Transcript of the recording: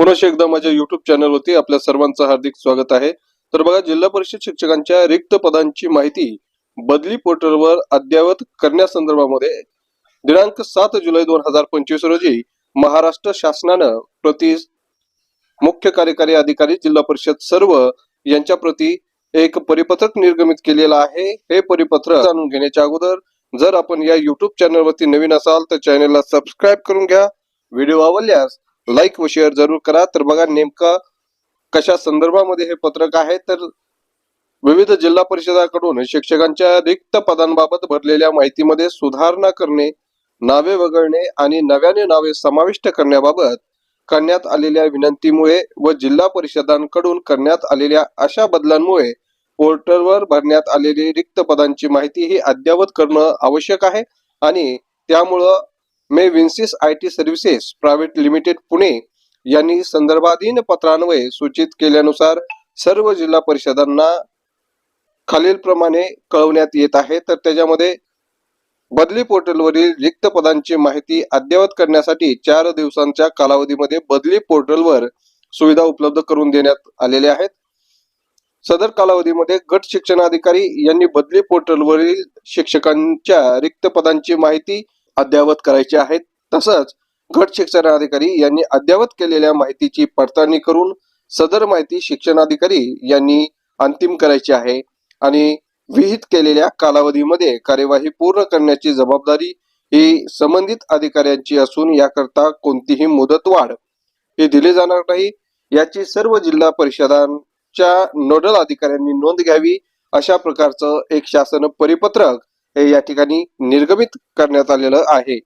पुनश्च एकदा माझ्या युट्यूब चॅनलवरती आपल्या सर्वांचं हार्दिक स्वागत आहे. तर बघा जिल्हा परिषद शिक्षकांच्या रिक्त पदांची माहिती बदली पोर्टलवर अद्ययावत करण्यासंदर्भामध्ये दिनांक सात जुलै दोन हजार पंचवीस रोजी महाराष्ट्र शासनानं प्रति मुख्य कार्यकारी अधिकारी जिल्हा परिषद सर्व यांच्या प्रती एक परिपत्रक निर्गमित केलेलं आहे. हे परिपत्रक जाणून घेण्याच्या अगोदर जर आपण या युट्यूब चॅनलवरती नवीन असाल तर चॅनलला सबस्क्राईब करून घ्या. व्हिडिओ आवडल्यास लाईक व शेअर जरूर करा. तर बघा नेमकं कशा संदर्भामध्ये हे पत्रक आहे? तर विविध जिल्हा परिषदाकडून शिक्षकांच्या रिक्त पदांबाबत भरलेल्या माहितीमध्ये सुधारणा करणे नावे वगळणे आणि नव्याने नावे समाविष्ट करण्याबाबत करण्यात आलेल्या विनंतीमुळे व जिल्हा परिषदांकडून करण्यात आलेल्या अशा बदलांमुळे पोर्टलवर भरण्यात आलेली रिक्त पदांची माहिती ही अद्ययावत करणं आवश्यक आहे. आणि त्यामुळं मे Vinsys I T services private limited Pune यांनी संदर्भाधीन पत्रान्वये सूचित केल्यानुसार सर्व जिल्हा परिषदांना खालीलप्रमाणे कळवण्यात येत आहे. तर त्याच्यामध्ये बदली पोर्टलवरील रिक्त पदांची माहिती अद्ययावत करण्यासाठी चार दिवसांच्या कालावधीमध्ये बदली पोर्टलवर सुविधा उपलब्ध करून देण्यात आलेल्या आहेत. सदर कालावधीमध्ये गट शिक्षणाधिकारी यांनी बदली पोर्टलवरील शिक्षकांच्या रिक्त पदांची माहिती अद्ययावत करायचे आहेत. तसंच गट शिक्षणाधिकारी यांनी अद्ययावत केलेल्या माहितीची पडताळणी करून सदर माहिती शिक्षणाधिकारी यांनी अंतिम करायची आहे आणि विहित केलेल्या कालावधीमध्ये कार्यवाही पूर्ण करण्याची जबाबदारी ही संबंधित अधिकाऱ्यांची असून याकरता कोणतीही मुदतवाढ ही दिली जाणार नाही. याची सर्व जिल्हा परिषदांच्या नोडल अधिकाऱ्यांनी नोंद घ्यावी अशा प्रकारचं एक शासन परिपत्रक हे या ठिकाणी निर्गमित करण्यात आलेलं आहे.